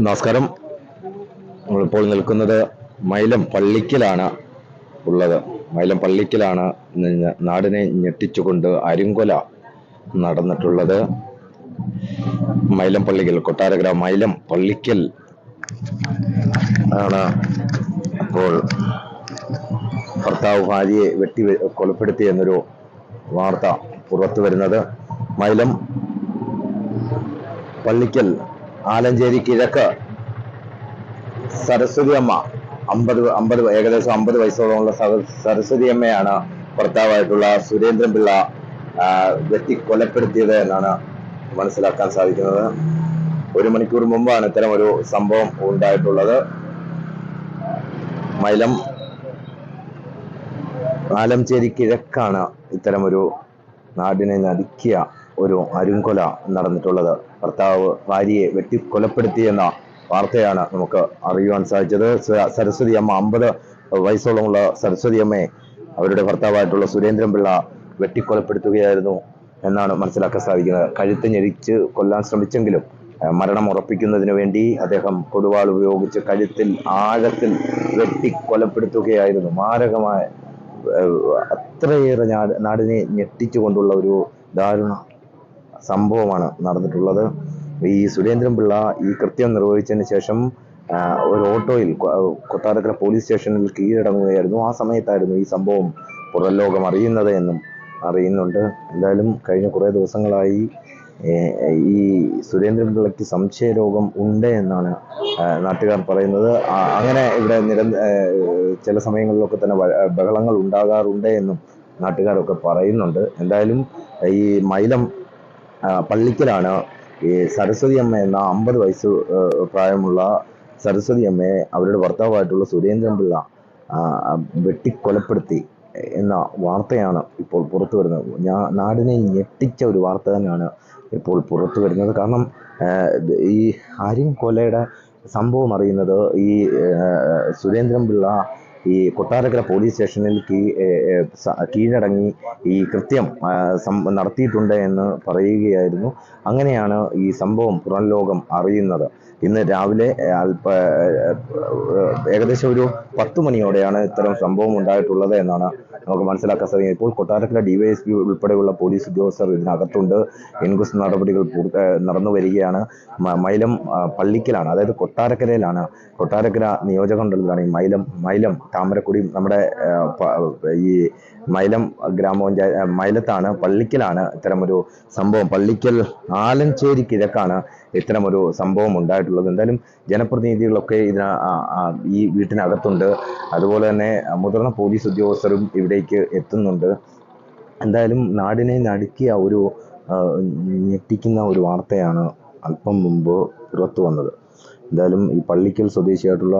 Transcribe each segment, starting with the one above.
നമസ്കാരം. നമ്മളിപ്പോൾ നിൽക്കുന്നത് മൈലം പള്ളിക്കലാണ് ഉള്ളത്. മൈലം പള്ളിക്കലാണ് നാടിനെ ഞെട്ടിച്ചുകൊണ്ട് അരിങ്കൊല നടന്നിട്ടുള്ളത്. മൈലം പള്ളിക്കൽ കൊട്ടാരക്കര മൈലം പള്ളിക്കൽ ആണ്. ഭാര്യയെ വെട്ടി കൊലപ്പെടുത്തി എന്നൊരു വാർത്ത പുറത്തു വരുന്നത്. മൈലം പള്ളിക്കൽ ആലഞ്ചേരി കിഴക്ക് സരസ്വതി അമ്മ അമ്പത് അമ്പത് ഏകദേശം അമ്പത് വയസ്സോളമുള്ള സര- സരസ്വതി അമ്മയാണ് ഭർത്താവായിട്ടുള്ള സുരേന്ദ്രൻ പിള്ള വെട്ടി കൊലപ്പെടുത്തിയത് എന്നാണ് മനസ്സിലാക്കാൻ സാധിക്കുന്നത്. ഒരു മണിക്കൂർ മുമ്പാണ് ഇത്തരം ഒരു സംഭവം ഉണ്ടായിട്ടുള്ളത്. മൈലം ആലംചേരി കിഴക്കാണ് ഇത്തരമൊരു നാടിനെ നടുക്കിയ ഒരു അരുങ്കൊല നടന്നിട്ടുള്ളത്. ഭർത്താവ് ഭാര്യയെ വെട്ടി കൊലപ്പെടുത്തിയെന്ന വാർത്തയാണ് നമുക്ക് അറിയുവാൻ സാധിച്ചത്. സരസ്വതി അമ്മ അമ്പത് വയസ്സോളമുള്ള സരസ്വതി അമ്മയെ അവരുടെ ഭർത്താവായിട്ടുള്ള സുരേന്ദ്രൻ പിള്ള വെട്ടിക്കൊലപ്പെടുത്തുകയായിരുന്നു എന്നാണ് മനസ്സിലാക്കാൻ സാധിക്കുന്നത്. കഴുത്ത് ഞെരിച്ച് കൊല്ലാൻ ശ്രമിച്ചെങ്കിലും മരണം ഉറപ്പിക്കുന്നതിന് വേണ്ടി അദ്ദേഹം കൊടുവാൾ ഉപയോഗിച്ച് കഴുത്തിൽ ആഴത്തിൽ വെട്ടി കൊലപ്പെടുത്തുകയായിരുന്നു മാരകമായ അത്രയേറെ നാട് നാടിനെ ഞെട്ടിച്ചുകൊണ്ടുള്ള ഒരു ദാരുണ സംഭവമാണ് നടന്നിട്ടുള്ളത്. ഈ സുരേന്ദ്രൻ പിള്ള ഈ കൃത്യം നിർവഹിച്ചതിന് ശേഷം ഒരു ഓട്ടോയിൽ കൊട്ടാരക്കര പോലീസ് സ്റ്റേഷനിൽ കീഴടങ്ങുകയായിരുന്നു. ആ സമയത്തായിരുന്നു ഈ സംഭവം പുറം ലോകം അറിയുന്നത് എന്നും അറിയുന്നുണ്ട്. എന്തായാലും കഴിഞ്ഞ കുറേ ദിവസങ്ങളായി ഈ സുരേന്ദ്രൻ പിള്ളയ്ക്ക് സംശയരോഗം ഉണ്ട് എന്നാണ് നാട്ടുകാർ പറയുന്നത്. അങ്ങനെ ഇവിടെ ചില സമയങ്ങളിലൊക്കെ തന്നെ ബഹളങ്ങൾ ഉണ്ടാകാറുണ്ട് എന്നും നാട്ടുകാരൊക്കെ പറയുന്നുണ്ട്. എന്തായാലും ഈ മൈലം പള്ളിക്കലാണ് ഈ സരസ്വതി അമ്മ എന്ന അമ്പത് വയസ്സ് പ്രായമുള്ള സരസ്വതി അമ്മയെ അവരുടെ ഭർത്താവായിട്ടുള്ള സുരേന്ദ്രൻ പിള്ള ആ, വെട്ടിക്കൊലപ്പെടുത്തി എന്ന വാർത്തയാണ് ഇപ്പോൾ പുറത്തു വരുന്നത് ഞാ നാടിനെ ഞെട്ടിച്ച ഒരു വാർത്ത തന്നെയാണ് ഇപ്പോൾ പുറത്തു വരുന്നത്. കാരണം ഈ അരിൻ കൊലയുടെ സംഭവം അറിയുന്നത് ഈ സുരേന്ദ്രൻ പിള്ള ഈ കൊട്ടാരക്കര പോലീസ് സ്റ്റേഷനിൽ കീ കീഴടങ്ങി ഈ കൃത്യം നടത്തിയിട്ടുണ്ട് എന്ന് പറയുകയായിരുന്നു. അങ്ങനെയാണ് ഈ സംഭവം പുറം ലോകം അറിയുന്നത്. ഇന്ന് രാവിലെ അല്പ ഏകദേശം ഒരു പത്ത് മണിയോടെയാണ് ഇത്തരം സംഭവം ഉണ്ടായിട്ടുള്ളത് എന്നാണ് നമുക്ക് മനസ്സിലാക്കാൻ സാധിക്കുന്നത്. ഇപ്പോൾ കൊട്ടാരക്കര ഡിവൈഎസ്പി ഉൾപ്പെടെയുള്ള പോലീസ് ഉദ്യോഗസ്ഥർ ഇതിനകത്തുണ്ട്. ഇൻക്വസ്റ്റ് നടപടികൾ നടന്നു വരികയാണ്. മൈലം പള്ളിക്കലാണ് അതായത് കൊട്ടാരക്കരയിലാണ്. കൊട്ടാരക്കര നിയോജകമണ്ഡലത്തിലാണ് ഈ മൈലം മൈലം താമരക്കുടി നമ്മുടെ ഈ മൈലം ഗ്രാമപഞ്ചായത്ത് മൈലത്താണ് പള്ളിക്കലാണ് ഇത്തരമൊരു സംഭവം. പള്ളിക്കൽ ആലഞ്ചേരി കിഴക്കാണ് ഇത്തരമൊരു സംഭവം ഉണ്ടായിട്ടുള്ളത്. എന്തായാലും ജനപ്രതിനിധികളൊക്കെ ഇതിന ഈ വീട്ടിനകത്തുണ്ട്. അതുപോലെ തന്നെ മുതിർന്ന പോലീസ് ഉദ്യോഗസ്ഥരും ഇവിടേക്ക് എത്തുന്നുണ്ട്. എന്തായാലും നാടിനെ നടുക്കിയ ഒരു ഞെട്ടിക്കുന്ന ഒരു വാർത്തയാണ് അല്പം മുമ്പ് പുറത്തു വന്നത്. എന്തായാലും ഈ പള്ളിക്കൽ സ്വദേശിയായിട്ടുള്ള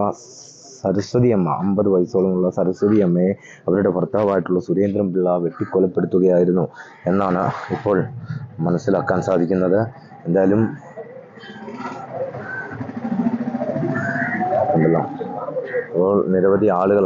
സരസ്വതി അമ്മ അമ്പത് വയസ്സോളമുള്ള സരസ്വതി അമ്മയെ അവരുടെ ഭർത്താവായിട്ടുള്ള സുരേന്ദ്രൻ പിള്ള വെട്ടിക്കൊലപ്പെടുത്തുകയായിരുന്നു. എന്നാണ് ഇപ്പോൾ മനസ്സിലാക്കാൻ സാധിക്കുന്നത്. എന്തായാലും ഉണ്ടല്ലോ അപ്പോൾ നിരവധി ആളുകൾ